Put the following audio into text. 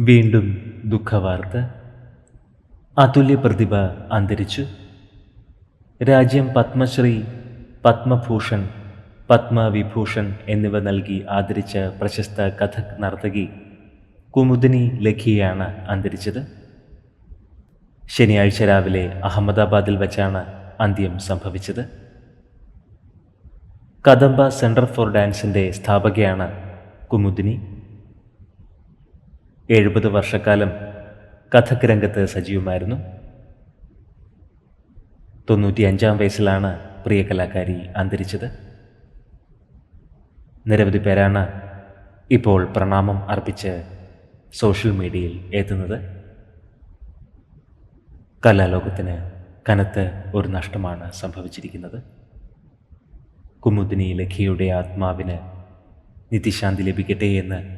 വീണ്ടും ദുഃഖവാർത്ത. അതുല്യ പ്രതിഭ അന്തരിച്ചു. രാജ്യം പത്മശ്രീ പത്മഭൂഷൺ പത്മവിഭൂഷൺ എന്നിവ നൽകി ആദരിച്ച പ്രശസ്ത കഥക് നർത്തകി കുമുദിനി ലഖിയാണ് അന്തരിച്ചത്. ശനിയാഴ്ച രാവിലെ അഹമ്മദാബാദിൽ വച്ചാണ് അന്ത്യം സംഭവിച്ചത്. കദംബ സെന്റർ ഫോർ ഡാൻസിന്റെ സ്ഥാപകയാണ് കുമുദിനി. എഴുപത് വർഷക്കാലം കഥക് രംഗത്ത് സജീവമായിരുന്നു. തൊണ്ണൂറ്റിയഞ്ചാം വയസ്സിലാണ് പ്രിയ കലാകാരി അന്തരിച്ചത്. നിരവധി പേരാണ് ഇപ്പോൾ പ്രണാമം അർപ്പിച്ച് സോഷ്യൽ മീഡിയയിൽ എത്തുന്നത്. കലാലോകത്തിന് കനത്ത് ഒരു നഷ്ടമാണ് സംഭവിച്ചിരിക്കുന്നത്. കുമുദിനി ലഖിയുടെ ആത്മാവിന് നിത്യശാന്തി ലഭിക്കട്ടെ എന്ന്